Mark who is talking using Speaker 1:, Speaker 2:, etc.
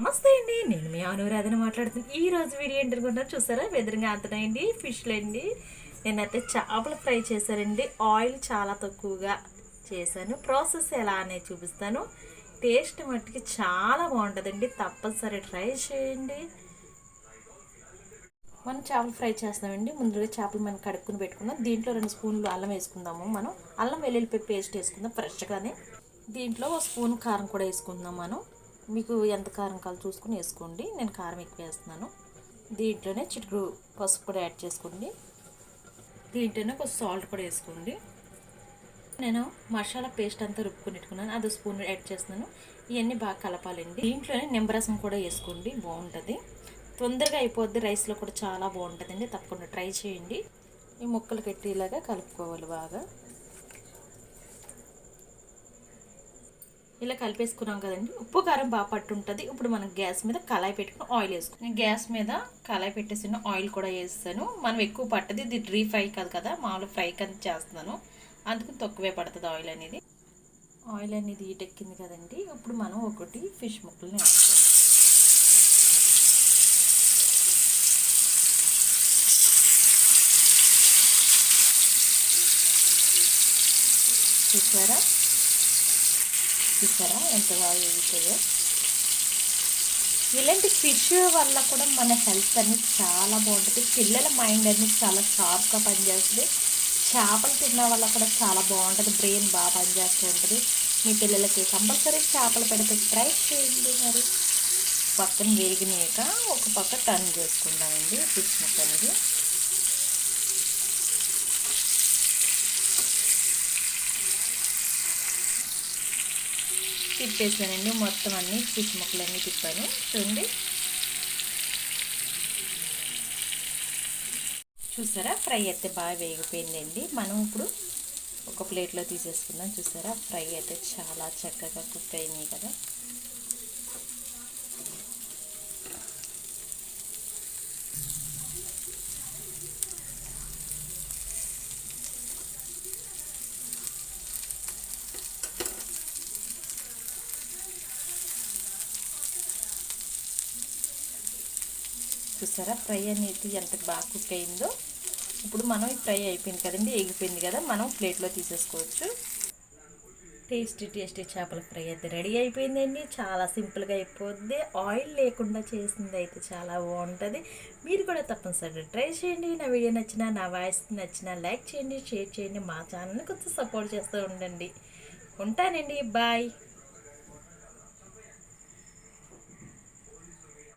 Speaker 1: నమస్తే అండి నేను మీ అనురాధన మాట్లాడుతున్నాను ఈ రోజు వీడియో ఏంటనుకుంటున్నారు చూసారా? వెదరింగా అంతనండి ఫిష్లు అండి. నేనైతే చేపలు ఫ్రై చేశానండి. ఆయిల్ చాలా తక్కువగా చేశాను. ప్రాసెస్ ఎలా అనేది చూపిస్తాను. టేస్ట్ మట్టుకి చాలా బాగుంటుందండి. తప్పనిసరి ట్రై చేయండి. మనం చేపలు ఫ్రై చేస్తామండి. ముందుగా చేపలు మనం కడుక్కుని పెట్టుకుందాం. దీంట్లో రెండు స్పూన్లు అల్లం వేసుకుందాము మనం. అల్లం వెల్లుల్లిపోయి పేస్ట్ వేసుకుందాం ఫ్రెష్గానే. దీంట్లో ఒక స్పూన్ కారం కూడా వేసుకుందాం మనం. మీకు ఎంత కారం కాలు చూసుకుని వేసుకోండి. నేను కారం ఎక్కువ వేస్తున్నాను. దీంట్లోనే చిటుకు పసుపు కూడా యాడ్ చేసుకోండి. దీంట్లోనే కొంచెం సాల్ట్ కూడా వేసుకోండి. నేను మసాలా పేస్ట్ అంతా రుబ్బుకొని పెట్టుకున్నాను అది స్పూన్ యాడ్ చేస్తున్నాను. ఇవన్నీ బాగా కలపాలండి. దీంట్లోనే నిమ్మరసం కూడా వేసుకోండి. బాగుంటుంది. తొందరగా అయిపోద్ది. రైస్లో కూడా చాలా బాగుంటుందండి. తప్పకుండా ట్రై చేయండి. ఈ ముక్కలు పెట్టేలాగా కలుపుకోవాలి బాగా. ఇలా కలిపేసుకున్నాం కదండి. ఉప్పు కారం బాగా పట్టుంటుంది. ఇప్పుడు మనం గ్యాస్ మీద కళాయి పెట్టుకుని ఆయిల్ వేసుకుని నేను గ్యాస్ మీద కళాయి పెట్టేసిన ఆయిల్ కూడా వేస్తాను. మనం ఎక్కువ పట్టది. ఇది డ్రీ ఫ్రై కాదు కదా. మామూలు ఫ్రై కింద చేస్తున్నాను. అందుకు తక్కువే పడుతుంది ఆయిల్ అనేది. ఆయిల్ అనేది ఈటెక్కింది కదండి. ఇప్పుడు మనం ఒకటి ఫిష్ ముక్కల్ని వేస్తాం చూసారా? చూసారా ఎంత బాగా ఎగుతుందో ఇలాంటి ఫిష్ వల్ల కూడా మన హెల్త్ అనేది చాలా బాగుంటుంది. పిల్లల మైండ్ అనేది చాలా షార్ప్గా పనిచేస్తుంది. చేపలు తిన్న వల్ల కూడా చాలా బాగుంటుంది. బ్రెయిన్ బాగా పనిచేస్తూ ఉంటుంది. మీ పిల్లలకి కంపల్సరీ చేపలు పెడితే ట్రై చేయండి మరి. పక్కన వేగినాక ఒక పక్క టర్న్ చేసుకుందామండి. ఫిష్ ముక్క అనేది తిప్పేసానండి. మొత్తం అన్ని ఫిష్ ముక్కలన్నీ తిప్పాను. చూడండి. చూసారా? ఫ్రై అయితే బాగా వేగిపోయిందండి. మనం ఇప్పుడు ఒక ప్లేట్లో తీసేసుకుందాం. చూసారా? ఫ్రై అయితే చాలా చక్కగా కుక్ అయినాయి కదా. చూసారా? ఫ్రై అనేది ఎంత బాగా కుక్ అయిందో. ఇప్పుడు మనం ఈ ఫ్రై అయిపోయింది కదండి ఎగిపోయింది కదా మనం ప్లేట్లో తీసేసుకోవచ్చు. టేస్టీ టేస్టీ చేపల ఫ్రై అయితే రెడీ అయిపోయిందండి. చాలా సింపుల్గా అయిపోద్ది. ఆయిల్ లేకుండా చేసింది అయితే చాలా బాగుంటుంది. మీరు కూడా తప్పనిసరిగా ట్రై చేయండి. నా వీడియో నచ్చిన నా వాయిస్ నచ్చిన లైక్ చేయండి షేర్ చేయండి. మా ఛానల్ని కొంచెం సపోర్ట్ చేస్తూ ఉండండి. ఉంటానండి. బాయ్.